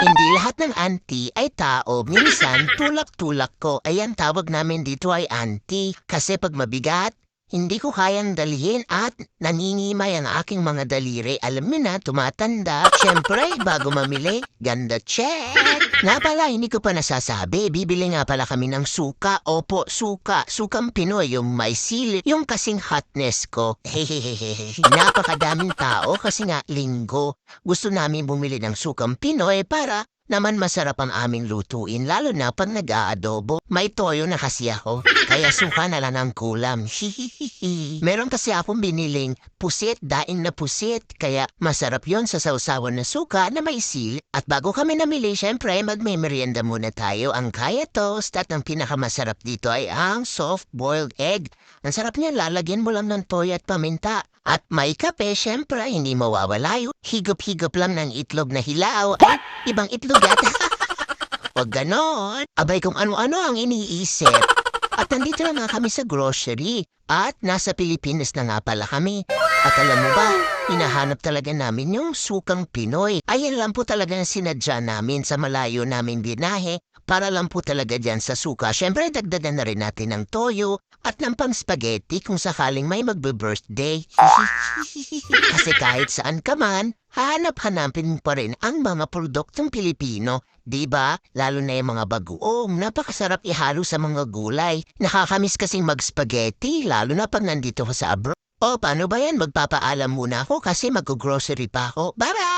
Hindi lahat ng auntie ay tao. Minsan, tulak-tulak ko. Ayan, tawag namin dito ay auntie. Kasi pag mabigat, hindi ko kayang dalhin at naningimay ang aking mga daliri. Alam mo na, tumatanda. Siyempre, bago mamili, ganda check. Nga pala, hindi ko pa nasasabi. Bibili nga pala kami ng suka. Opo, suka. Sukang Pinoy, yung may sili. Yung kasing hotness ko. Hehehehe. Napakadaming tao kasi nga linggo. Gusto namin bumili ng sukang Pinoy para naman masarap ang aming lutuin, lalo na pag nag-aadobo. May toyo na kasi ako, kaya suka na lang ang kulam. Meron kasi akong biniling pusit, daing na pusit, kaya masarap yon sa sausawan na suka na may sil. At bago kami namili, syempre magme-merienda muna tayo. Ang kaya toast at ang pinakamasarap dito ay ang soft-boiled egg. Ang sarap niya, lalagyan mo lang ng toyo at paminta. At may kape, syempre, hindi mawawala yun. Higop-higop lang ng itlog na hilaw. Ay, ibang itlog yata. Huwag ganon. Abay kung ano-ano ang iniisip. At nandito na nga kami sa grocery. At nasa Pilipinas na nga pala kami. At alam mo ba, hinahanap talaga namin yung sukang Pinoy. Ayan lang po talaga ang sinadya namin sa malayo namin binahe para lang po talaga dyan sa suka. Siyempre, dagdagan na rin natin ng toyo at ng pang spaghetti kung sakaling may magbe-birthday. Kasi kahit saan ka man, hahanap-hanapin pa rin ang mga produktong Pilipino. Di ba? Lalo na yung mga bagoong, napakasarap ihalo sa mga gulay. Nakakamiss kasing mag-spaghetti, lalo na pag nandito ka sa abroad. O, paano ba yan? Magpapaalam muna ako kasi mag-grocery pa ako. Bye-bye!